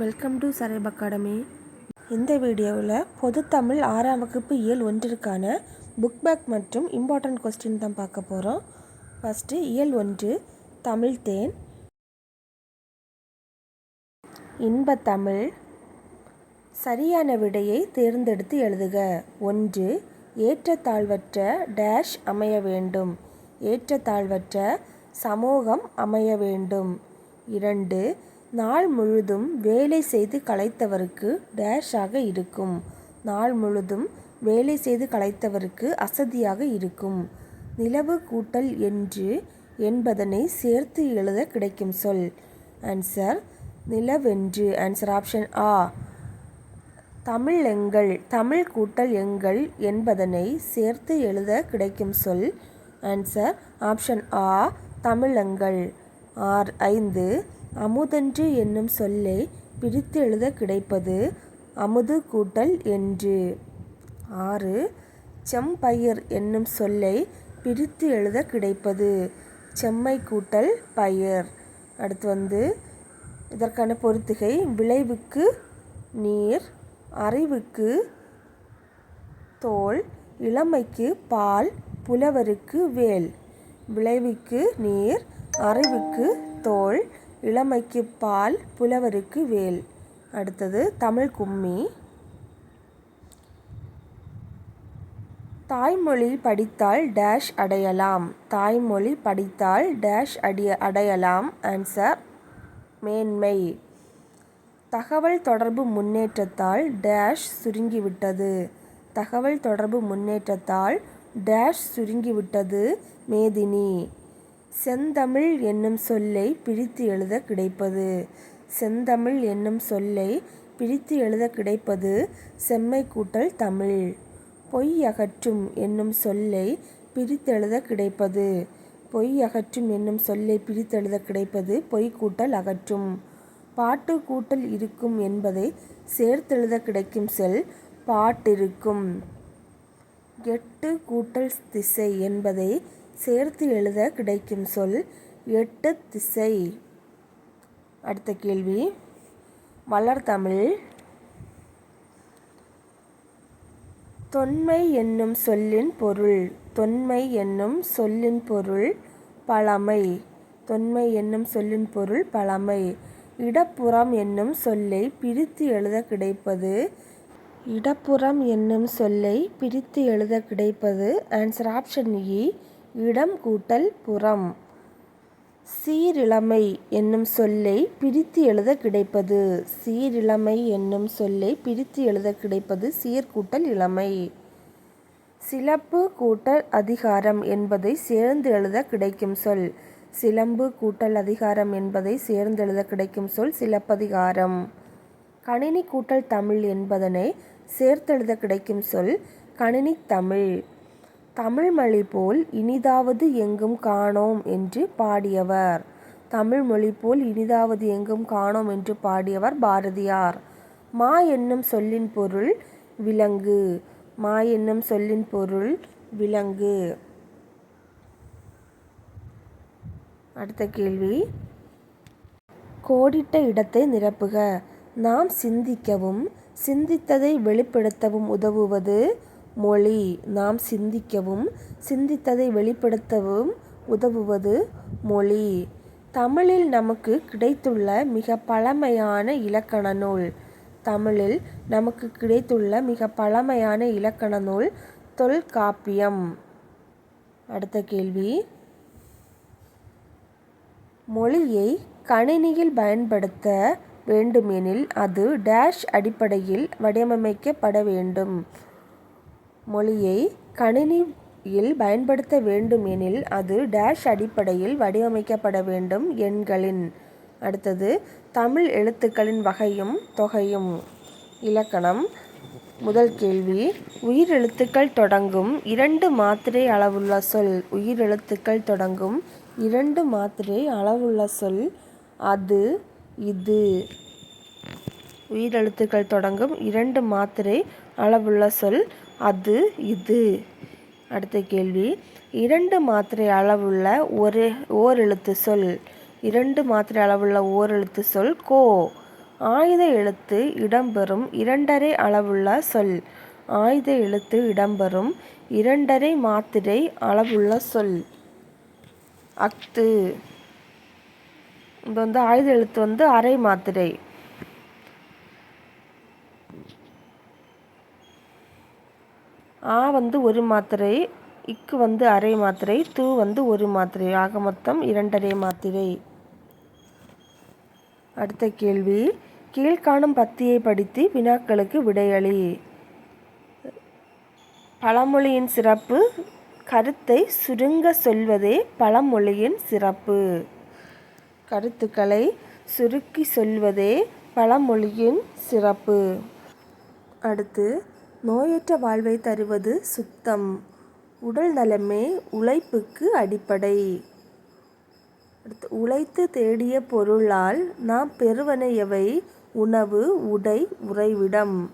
Welcome to சரேப் academy இந்த வீடியோவில் பொதுத்தமிழ் ஆறாம் வகுப்பு இயல் ஒன்றிற்கான புக் பேக் மற்றும் இம்பார்ட்டன்ட் கொஸ்டின் தான் பார்க்க போகிறோம் ஃபஸ்ட்டு இயல் ஒன்று தமிழ் தேன். இன்பத்தமிழ் சரியான விடையை தேர்ந்தெடுத்து எழுதுக. ஒன்று ஏற்றத்தாழ்வற்ற டேஷ் அமைய வேண்டும். ஏற்றத்தாழ்வற்ற சமூகம் அமைய வேண்டும். இரண்டு நாள் முழுதும் வேலை செய்து களைத்தவருக்கு டேஷாக இருக்கும். நாள் முழுதும் வேலை செய்து களைத்தவருக்கு அசதியாக இருக்கும். நிலவு கூட்டல் என்று என்பதனை சேர்த்து எழுத கிடைக்கும் சொல். ஆன்சர் நிலவென்று. ஆன்சர் ஆப்ஷன் ஆ தமிழ் எங்கள் தமிழ் கூட்டல் எங்கள் என்பதனை சேர்த்து எழுத கிடைக்கும் சொல். ஆன்சர் ஆப்ஷன் ஆ தமிழங்கள் ஆர் ஐந்து. அமுதன்று என்னும் சொல்லை பிடித்து எழுத கிடைப்பது அமுது கூட்டல் என்று. ஆறு செம்பயிர் என்னும் சொல்லை பிரித்து எழுத கிடைப்பது செம்மை கூட்டல் பயிர். அடுத்து வந்து இதற்கான பொறுத்துகை விளைவுக்கு நீர் அறிவுக்கு தோல் இளமைக்கு பால் புலவருக்கு வேல். விளைவுக்கு நீர் அறிவுக்கு தோல் இளமைக்கு பால் புலவருக்கு வேல். அடுத்தது தமிழ் கும்மி. தாய்மொழி படித்தால் டேஷ் அடையலாம். தாய்மொழி படித்தால் டேஷ் அடிய அடையலாம். ஆன்சர் மேன்மை. தகவல் தொடர்பு முன்னேற்றத்தால் டேஷ் சுருங்கிவிட்டது. தகவல் தொடர்பு முன்னேற்றத்தால் டேஷ் சுருங்கிவிட்டது. மேதினி. செந்தமிழ் என்னும் சொல்லை பிரித்து எழுத கிடைப்பது. செந்தமிழ் என்னும் சொல்லை பிரித்து எழுத கிடைப்பது செம்மை கூட்டல் தமிழ். பொய் அகற்றும் என்னும் சொல்லை பிரித்தெழுத கிடைப்பது. பொய் அகற்றும் என்னும் சொல்லை பிரித்தெழுத கிடைப்பது பொய் கூட்டல் அகற்றும். பாட்டு கூட்டல் இருக்கும் என்பதை சேர்த்தெழுத கிடைக்கும் செல் பாட்டிருக்கும். எட்டு கூட்டல் திசை என்பதை சேர்த்து எழுத கிடைக்கும் சொல் எட்டு திசை. அடுத்த கேள்வி. வளர்தமிழ் தொன்மை என்னும் சொல்லின் பொருள் தொன்மை என்னும் சொல்லின் பொருள் பழமை. தொன்மை என்னும் சொல்லின் பொருள் பழமை. இடப்புறம் என்னும் சொல்லை பிரித்து எழுத கிடைப்பது. இடப்புறம் என்னும் சொல்லை பிரித்து எழுத கிடைப்பது. ஆன்சர் ஆப்ஷன் இ இடம் கூட்டல் புறம். சீரிழமை என்னும் சொல்லை பிரித்து எழுத கிடைப்பது. சீரிழமை என்னும் சொல்லை பிரித்து எழுத கிடைப்பது சீர்கூட்டல் இளமை. சிலப்பு கூட்டல் அதிகாரம் என்பதை சேர்ந்து எழுத கிடைக்கும் சொல். சிலம்பு கூட்டல் அதிகாரம் என்பதை சேர்ந்து எழுத கிடைக்கும் சொல் சிலப்பதிகாரம். கணினி கூட்டல் தமிழ் என்பதனை சேர்த்தெழுத கிடைக்கும் சொல் கணினி தமிழ். தமிழ்மொழி போல் இனிதாவது எங்கும் காணோம் என்று பாடியவர். தமிழ்மொழி போல் இனிதாவது எங்கும் காணோம் என்று பாடியவர் பாரதியார். மா என்னும் சொல்லின் பொருள் விலங்கு. மா என்னும் சொல்லின் பொருள் விலங்கு. அடுத்த கேள்வி. கோடிட்ட இடத்தை நிரப்புக. நாம் சிந்திக்கவும் சிந்தித்ததை வெளிப்படுத்தவும் உதவுவது மொழி. நாம் சிந்திக்கவும் சிந்தித்ததை வெளிப்படுத்தவும் உதவுவது மொழி. தமிழில் நமக்கு கிடைத்துள்ள மிக பழமையான இலக்கண நூல். தமிழில் நமக்கு கிடைத்துள்ள மிக பழமையான இலக்கண நூல் தொல்காப்பியம். அடுத்த கேள்வி. மொழியை கணினியில் பயன்படுத்த வேண்டுமெனில் அது டேஷ் அடிப்படையில் வடிவமைக்கப்பட வேண்டும். மொழியை கணினியில் பயன்படுத்த வேண்டும் எனில் அது டேஷ் அடிப்படையில் வடிவமைக்கப்பட வேண்டும் எண்களின். அடுத்தது தமிழ் எழுத்துக்களின் வகையும் தொகையும். இலக்கணம். முதல் கேள்வி உயிரெழுத்துக்கள் தொடங்கும் இரண்டு மாத்திரை அளவுள்ள சொல். உயிரெழுத்துக்கள் தொடங்கும் இரண்டு மாத்திரை அளவுள்ள சொல். அது இது. உயிரெழுத்துக்கள் தொடங்கும் இரண்டு மாத்திரை அளவுள்ள சொல். அது இது. அடுத்த கேள்வி. இரண்டு மாத்திரை அளவுள்ள ஒரு ஓரெழுத்து சொல். இரண்டு மாத்திரை அளவுள்ள ஓரெழுத்து சொல் கோ. ஆயுத எழுத்து இடம்பெறும் இரண்டரை அளவுள்ள சொல். ஆயுத எழுத்து இடம்பெறும் இரண்டரை மாத்திரை அளவுள்ள சொல். அஃது. இது வந்து ஆயுத எழுத்து வந்து அரை மாத்திரை. ஆ வந்து ஒரு மாத்திரை இக்கு வந்து அரை மாத்திரை தூ வந்து ஒரு மாத்திரை. ஆக மொத்தம் இரண்டரை மாத்திரை. அடுத்த கேள்வி. கீழ்காணும் பத்தியை படித்து வினாக்களுக்கு விடையளி. பழமொழியின் சிறப்பு. கருத்தை சுருங்க சொல்வதே பழமொழியின் சிறப்பு. கருத்துக்களை சுருக்கி சொல்வதே பழமொழியின் சிறப்பு. அடுத்து நோயற்ற வாழ்வை தருவது சுத்தம். உடல் நலமே உழைப்புக்கு அடிப்படை. அடுத்து உழைத்து தேடிய பொருளால் நாம் பெறுவன எவை? உணவு உடை உறைவிடம்.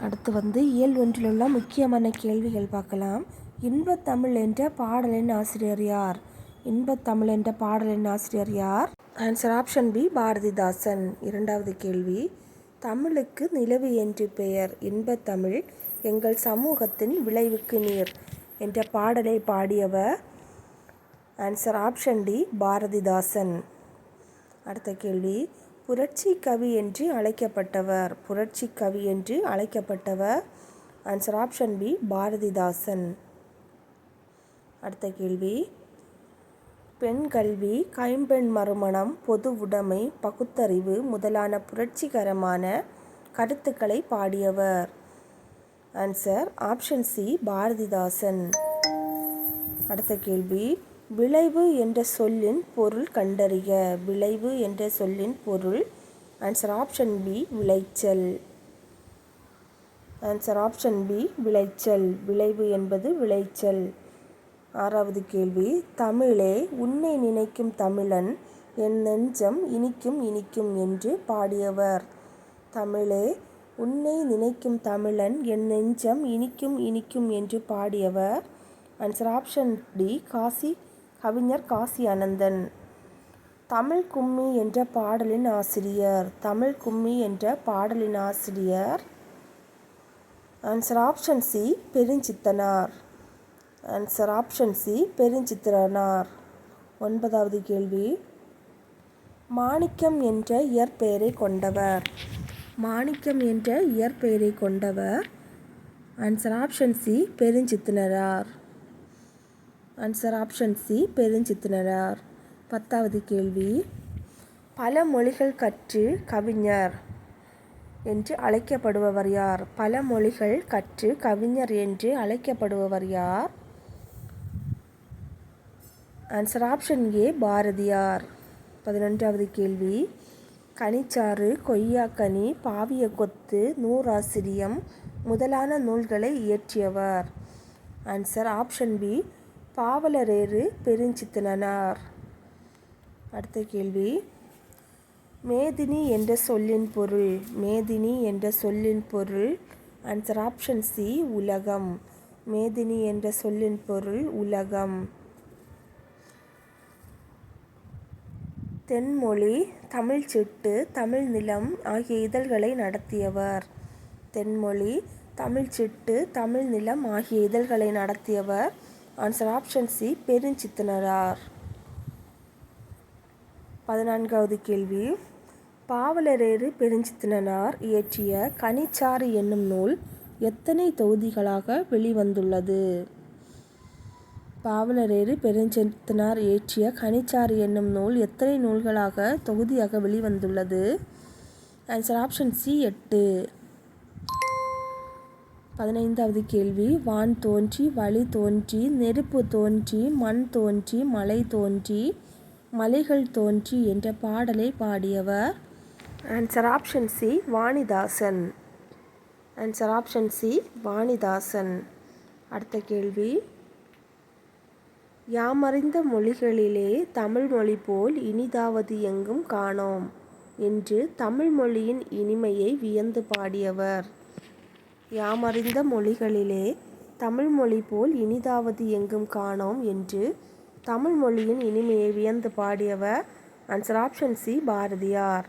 அடுத்து வந்து இயல் ஒன்றில் உள்ள முக்கியமான கேள்விகள் பார்க்கலாம். இன்பத்தமிழ் என்ற பாடலின் ஆசிரியர் யார்? இன்பத்தமிழ் என்ற பாடலின் ஆசிரியர் யார்? Answer option B Bharathidasan. இரண்டாவது கேள்வி. தமிழுக்கு நிலவு என்று பெயர். இன்பத்தமிழ் எங்கள் சமூகத்தின் விளைவுக்கு நீர் என்ற பாடலை பாடியவர் ஆன்சர் ஆப்ஷன் டி பாரதிதாசன். அடுத்த கேள்வி. புரட்சி கவி என்று அழைக்கப்பட்டவர். புரட்சி கவி என்று அழைக்கப்பட்டவர். Answer option B Bharathidasan. அடுத்த கேள்வி. பெண் கல்வி கைம்பெண் மறுமணம் பொது உடைமை பகுத்தறிவு முதலான புரட்சிகரமான கருத்துக்களை பாடியவர். Answer option C Bharathidasan. அடுத்த கேள்வி விளைவு என்ற சொல்லின் பொருள் கண்டறிக விளைவு என்ற சொல்லின் பொருள். ஆன்சர் ஆப்ஷன் பி விளைச்சல். ஆன்சர் ஆப்ஷன் பி விளைச்சல். விளைவு என்பது விளைச்சல். ஆறாவது கேள்வி தமிழே உன்னை நினைக்கும் தமிழன் என் நெஞ்சம் இனிக்கும் இனிக்கும் என்று பாடியவர். தமிழே உன்னை நினைக்கும் தமிழன் என் நெஞ்சம் இனிக்கும் இனிக்கும் என்று பாடியவர். ஆன்சர் ஆப்ஷன் டி காசி கவிஞர் காசி அனந்தன். தமிழ் கும்மி என்ற பாடலின் ஆசிரியர். தமிழ் கும்மி என்ற பாடலின் ஆசிரியர். Answer option C Perunchithiranar. Answer option C Perunchithiranar. ஒன்பதாவது கேள்வி. மாணிக்கம் என்ற இயற்பெயரை கொண்டவர். மாணிக்கம் என்ற இயற்பெயரை கொண்டவர். Answer option C Perunchithiranar answer option C Perunchithiranar பத்தாவது கேள்வி. பல மொழிகள் கற்று கவிஞர் என்று அழைக்கப்படுபவர் யார்? பல மொழிகள் கற்று கவிஞர் என்று அழைக்கப்படுபவர் யார்? Answer option A Bharathiyar. பதினொன்றாவது கேள்வி. கனிச்சாறு கொய்யாக்கனி பாவிய கொத்து நூறாசிரியம் முதலான நூல்களை இயற்றியவர். Answer option B Pavalareru Perunchithanar அடுத்த கேள்வி. மேதினி என்ற சொல்லின் பொருள் மேதினி என்ற சொல்லின் பொருள். ஆன்சர் ஆப்ஷன் சி உலகம். மேதினி என்ற சொல்லின் பொருள் உலகம். தென்மொழி தமிழ் சிட்டு தமிழ் நிலம் ஆகிய இதழ்களை நடத்தியவர். தென்மொழி தமிழ் சிட்டு தமிழ் நிலம் ஆகிய இதழ்களை நடத்தியவர் ஆன்சர் ஆப்ஷன் சி பெருஞ்சித்தனரார். பதினான்காவது கேள்வி. பாவலரேறு பெருஞ்சித்தினனார் இயற்றிய கனிச்சாறு என்னும் நூல் எத்தனை தொகுதிகளாக வெளிவந்துள்ளது? பாவலரேறு பெருஞ்சித்தினார் இயற்றிய கனிச்சாறு என்னும் நூல் எத்தனை நூல்களாக தொகுதியாக வெளிவந்துள்ளது? ஆன்சர் ஆப்ஷன் சி எட்டு. பதினைந்தாவது கேள்வி. வான் தோன்றி வழி தோன்றி நெருப்பு தோன்றி மண் தோன்றி மலை தோன்றி மலைகள் தோன்றி என்ற பாடலை பாடியவர் answer option C Vanidasan. Answer option C Vanidasan. அடுத்த கேள்வி. யாமறிந்த மொழிகளிலே தமிழ் மொழி போல் இனிதாவது எங்கும் காணோம் என்று தமிழ் மொழியின் இனிமையை வியந்து பாடியவர். யாமறிந்த மொழிகளிலே தமிழ் மொழி போல் இனிதாவது எங்கும் காணோம் என்று தமிழ் மொழியின் இனிமையை வியந்து பாடியவர் answer option C Bharathiyar.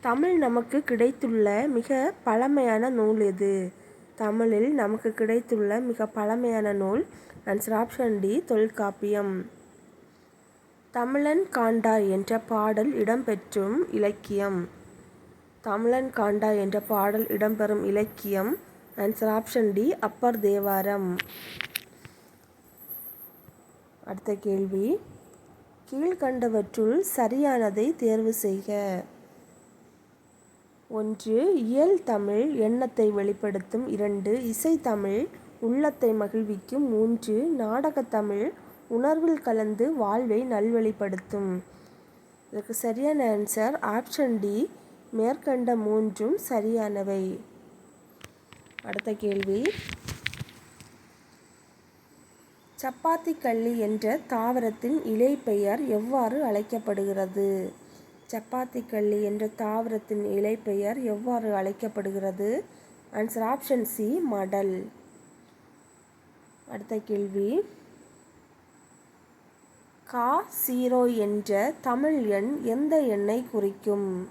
Tamil நமக்கு கிடைத்துள்ள மிக பழமையான நூல் எது? தமிழில் நமக்கு கிடைத்துள்ள மிக பழமையான நூல் ஆன்சர் ஆப்ஷன் டி தொல்காப்பியம் தமிழன் காண்டா என்ற பாடல் இடம்பெற்றும் இலக்கியம். தமிழன் காண்டா என்ற பாடல் இடம்பெறும் இலக்கியம். Answer option D Appar Thevaram அடுத்த கேள்வி. கீழ்கண்டவற்றுள் சரியானதை தேர்வு செய்க. ஒன்று இயல் தமிழ் எண்ணத்தை வெளிப்படுத்தும் இரண்டு இசைத்தமிழ் உள்ளத்தை மகிழ்விக்கும் மூன்று நாடகத்தமிழ் உணர்வில் கலந்து வாழ்வை நல்வழிப்படுத்தும். இதற்கு சரியான ஆன்சர் ஆப்ஷன் டி மேற்கண்ட மூன்றும் சரியானவை. அடுத்த கேள்வி. சப்பாத்தி கள்ளி என்ற தாவரத்தின் இலை பெயர் எவ்வாறு அழைக்கப்படுகிறது? சப்பாத்தி கள்ளி என்ற தாவரத்தின் இலை பெயர் எவ்வாறு அழைக்கப்படுகிறது? ஆன்சர் ஆப்ஷன் சி மடல். அடுத்த கேள்வி. கா சீரோ என்ற தமிழ் எண் எந்த எண்ணை குறிக்கும்?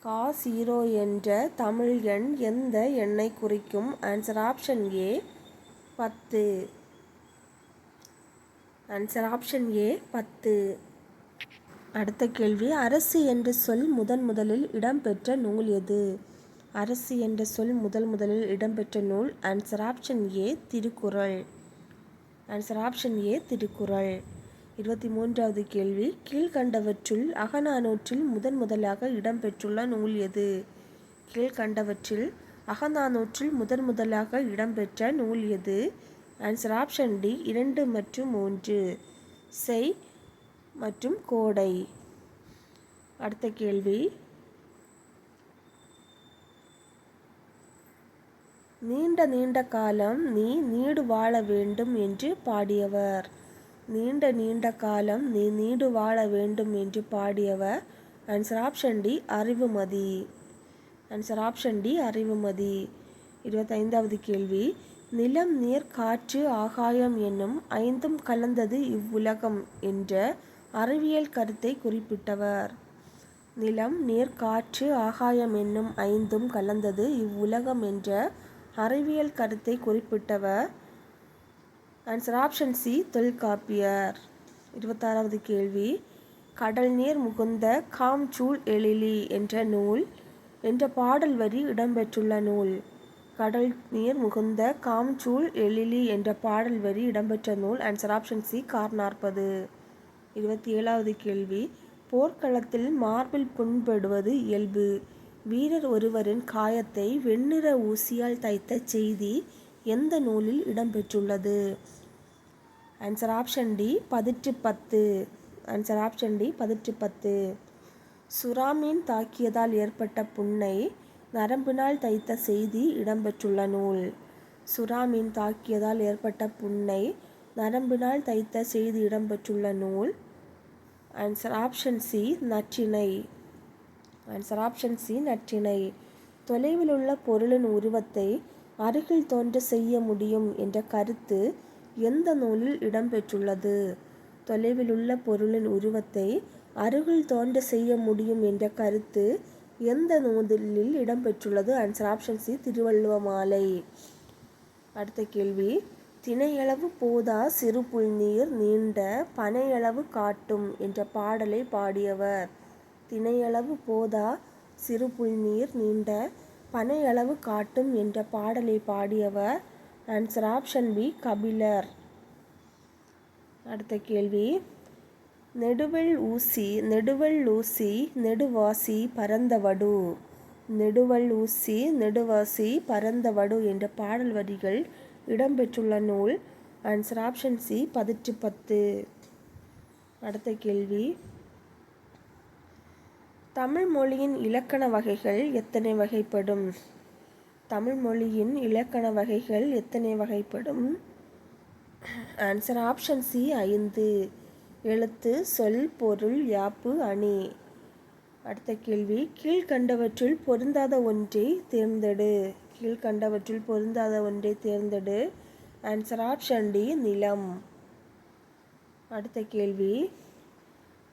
கா சீரோ என்ற தமிழ் எண் எந்த எண்ணை குறிக்கும்? ஆன்சர் ஆப்ஷன் ஏ பத்து. ஆன்சர் ஆப்ஷன் ஏ பத்து. அடுத்த கேள்வி அரசு என்ற சொல் முதன் முதலில் இடம்பெற்ற நூல் எது? அரசு என்ற சொல் முதல் முதலில் இடம்பெற்ற நூல் answer option A Thirukkural. Answer option A Thirukkural. இருபத்தி மூன்றாவது கேள்வி கீழ்கண்டவற்றுள் அகநானூற்றில் முதன் முதலாக இடம்பெற்றுள்ள நூல் எது? கீழ்கண்டவற்றில் அகநானூற்றில் முதன் முதலாக இடம்பெற்ற நூல் எது? ஆன்சர் ஆப்ஷன் டி இரண்டு மற்றும் மூன்று. செய் மற்றும் கோடை. அடுத்த கேள்வி நீண்ட நீண்ட காலம் நீ நீடு வாழ வேண்டும் என்று பாடியவர். நீண்ட நீண்ட காலம் நீ நீடு வாழ வேண்டும் என்று பாடியவர். Answer option D Arivumathi answer option D Arivumathi இருபத்தைந்தாவது கேள்வி. நிலம் நீர் காற்று ஆகாயம் என்னும் ஐந்தும் கலந்தது இவ்வுலகம் என்ற அறிவியல் கருத்தை குறிப்பிட்டவர். நிலம் நீர் காற்று ஆகாயம் என்னும் ஐந்தும் கலந்தது இவ்வுலகம் என்ற அறிவியல் கருத்தை குறிப்பிட்டவர். Answer option C Tholkappiyar. இருபத்தாறாவது கேள்வி. கடல் நீர் முகுந்த காம்சூல் எழிலி என்ற நூல் என்ற பாடல் வரி இடம்பெற்றுள்ள நூல். கடல் நீர் முகுந்த காம்சூல் எழிலி என்ற பாடல் வரி இடம்பெற்ற நூல். ஆன்சர் ஆப்ஷன் சி கார் நாற்பது இருபத்தி ஏழாவது கேள்வி. போர்க்களத்தில் மார்பில் புண்படுவது இயல்பு. வீரர் ஒருவரின் காயத்தை வெண்ணிற ஊசியால் தைத்த செய்தி எந்த நூலில் இடம்பெற்றுள்ளது? ஆன்சர் ஆப்ஷன் டி பதிற்று பத்து. ஆன்சர் ஆப்ஷன் டி பதிற்று பத்து. சுறாமீன் தாக்கியதால் ஏற்பட்ட புண்ணை நரம்பினால் தைத்த செய்தி இடம்பெற்றுள்ள நூல். சுறாமீன் தாக்கியதால் ஏற்பட்ட புண்ணை நரம்பினால் தைத்த செய்தி இடம்பெற்றுள்ள நூல். Answer option C Natrinai answer option C Natrinai தொலைவில் உள்ள பொருளின் உருவத்தை அருகில் தோன்ற செய்ய முடியும் என்ற கருத்து எந்த நூலில் இடம்பெற்றுள்ளது? தொலைவில் உள்ள பொருளின் உருவத்தை அருகில் தோன்ற செய்ய முடியும் என்ற கருத்து எந்த நூலில் இடம்பெற்றுள்ளது? ஆன்சர் ஆப்ஷன் சி திருவள்ளுவ மாலை. அடுத்த கேள்வி. திணையளவு போதா சிறு புல்நீர் நீண்ட பனையளவு காட்டும் என்ற பாடலை பாடியவர். திணையளவு போதா? சிறு புல்நீர் நீண்ட பனையளவு காட்டும் என்ற பாடலை பாடியவர் ஆன்சர் ஆப்ஷன் பி கபிலர். அடுத்த கேள்வி. நெடுவெள் ஊசி நெடுவெள் ஊசி நெடுவாசி பரந்தவடு. நெடுவல் ஊசி நெடுவாசி பரந்தவடு என்ற பாடல் வரிகள் இடம்பெற்றுள்ள நூல் ஆன்சர் ஆப்ஷன் சி பதிற்று பத்து அடுத்த கேள்வி. தமிழ் மொழியின் இலக்கண வகைகள் எத்தனை வகைப்படும்? தமிழ் மொழியின் இலக்கண வகைகள் எத்தனை வகைப்படும்? ஆன்சர் ஆப்ஷன் சி ஐந்து. எழுத்து சொல் பொருள் யாப்பு அணி. அடுத்த கேள்வி. கீழ்கண்டவற்றுள் பொருந்தாத ஒன்றை தேர்ந்தெடு. கீழ்கண்டவற்றுள் பொருந்தாத ஒன்றை தேர்ந்தெடு. ஆன்சர் ஆப்ஷன் டி நிலம். அடுத்த கேள்வி.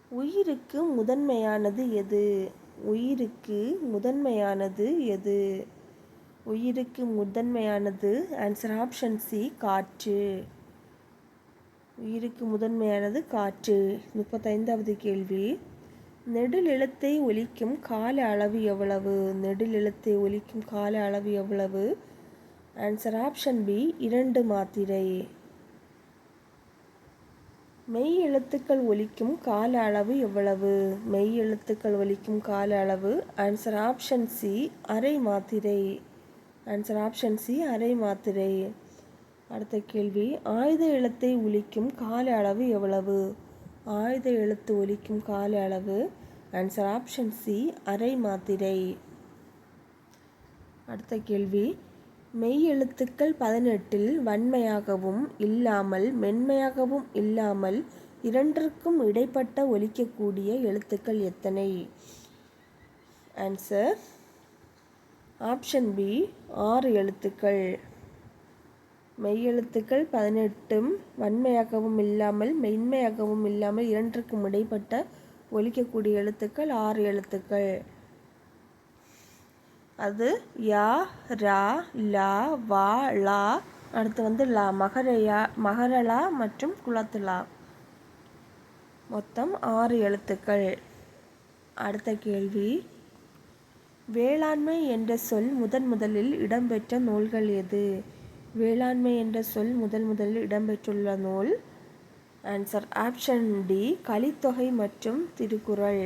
உயிருக்கு முதன்மையானது எது? உயிருக்கு முதன்மையானது எது? உயிருக்கு முதன்மையானது ஆன்சர் ஆப்ஷன் சி காற்று. உயிருக்கு முதன்மையானது காற்று. முப்பத்தைந்தாவது கேள்வி. நெடுநிலத்தை எழுத்தை ஒலிக்கும் கால அளவு எவ்வளவு? நெடுநிலத்தை எழுத்தை ஒலிக்கும் கால அளவு எவ்வளவு? ஆன்சர் ஆப்ஷன் பி இரண்டு மாத்திரை. மெய் எழுத்துக்கள் ஒலிக்கும் கால அளவு எவ்வளவு? மெய் எழுத்துக்கள் ஒலிக்கும் கால அளவு. ஆன்சர் ஆப்ஷன் சி அரை மாத்திரை. ஆன்சர் ஆப்ஷன் சி அரை மாத்திரை. அடுத்த கேள்வி ஆயுத எழுத்தை ஒலிக்கும் கால அளவு எவ்வளவு? ஆயுத எழுத்து ஒலிக்கும் கால அளவு. ஆன்சர் ஆப்ஷன் சி அரை மாத்திரை. அடுத்த கேள்வி மெய் எழுத்துக்கள் பதினெட்டில் வன்மையாகவும் இல்லாமல் மென்மையாகவும் இல்லாமல் இரண்டிற்கும் இடைப்பட்ட ஒலிக்கக்கூடிய எழுத்துக்கள் எத்தனை? ஆன்சர் ஆப்ஷன் பி ஆறு எழுத்துக்கள். மெய் எழுத்துக்கள் பதினெட்டும் வன்மையாகவும் இல்லாமல் மென்மையாகவும் இல்லாமல் இரண்டிற்கும் இடைப்பட்ட ஒலிக்கக்கூடிய எழுத்துக்கள் ஆறு எழுத்துக்கள். அது யா ரா லா வா லா. அடுத்து வந்து லா மகரையா மகரலா மற்றும் குளத்துலா மொத்தம் ஆறு எழுத்துக்கள். அடுத்த கேள்வி. வேளாண்மை என்ற சொல் முதன் முதலில் இடம்பெற்ற நூல்கள் எது? வேளாண்மை என்ற சொல் முதல் முதலில் இடம்பெற்றுள்ள நூல். ஆன்சர் ஆப்ஷன் டி கலித்தொகை மற்றும் திருக்குறள்.